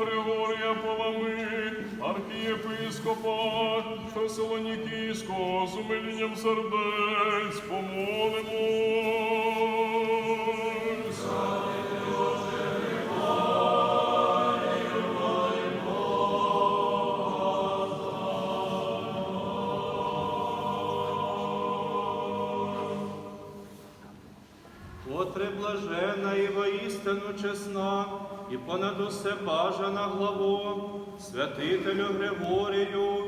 Григорія Полами, архієпископа Фесолонікійського з умилінням сердець помолимось. Отре блажена і воістину чесна, і понад усе бажана главо, святителю Григорію,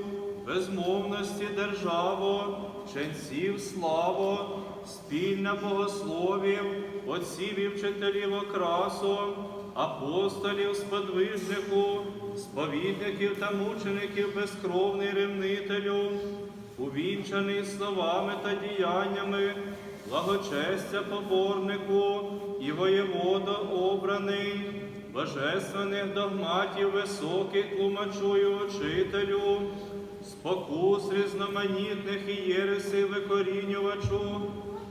безмовності державо, ченців славо, спільна богословів, отців і вчителів окрасу, апостолів сподвижнику, сповідників та мучеників безкровний ревнителю, увінчаний словами та діяннями, благочестя поборнику і воєвода обраний, божественних догматів високих тлумачу і учителю, спокус різноманітних і єресей викорінювачу,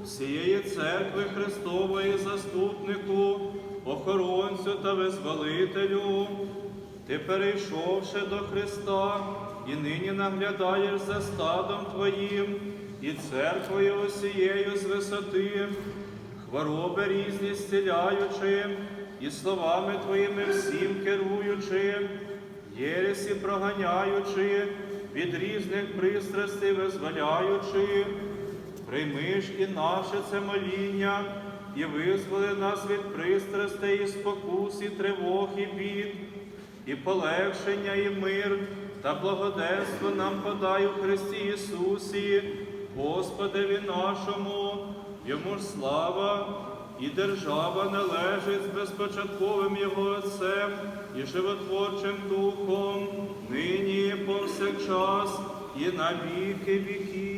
всієї церкви Христової заступнику, охоронцю та визволителю. Ти перейшовши до Христа, і нині наглядаєш за стадом Твоїм, і церквою усією з хвороби різні зціляючи, і словами Твоїми всім керуючи, єресі проганяючи, від різних пристрастей визволяючи, прийми ж і наше це моління, і визволи нас від пристрастей, і спокус, і тривог, і бід, і полегшення, і мир, та благоденство нам подай у Христі Ісусі, Господеві нашому, йому ж слава і держава належить з безпочатковим Його Отцем і животворчим Духом, нині повсякчас, і на віки віків.